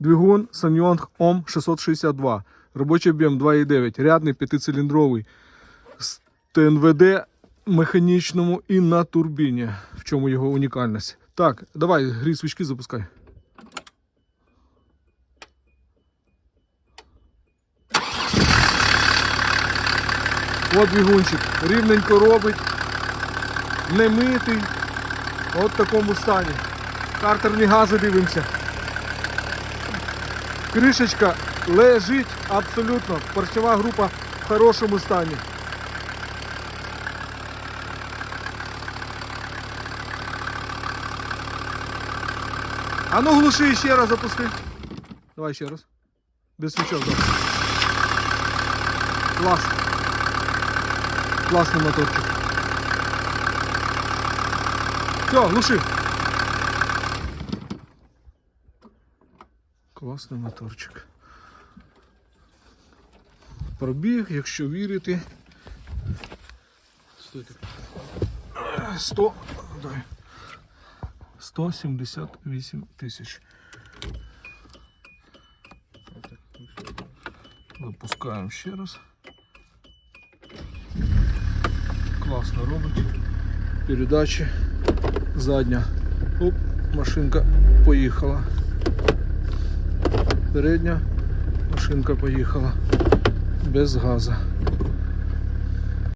Двигун Sanyong OM 662. Робочий об'єм 2,9. Рядний п'ятициліндровий. З ТНВД механічному і на турбіні. В чому його унікальність. Так, давай, грій свічки запускай. От двигунчик. Рівненько робить. Не митий. От в такому стані. Картерні гази дивимося. Кришечка лежить абсолютно. Поршнева група в хорошому стані. А ну глуши ще раз запусти. Давай ще раз. Без свічок, да. Клас. Класний моторчик. Все, глуши. Класний моторчик. Пробіг, якщо вірити. Стойте. 100. Дай. 178 тисяч. Запускаємо ще раз. Класно робить. Передачі. Задня. Оп, машинка поїхала. Передня машинка поїхала. Без газу.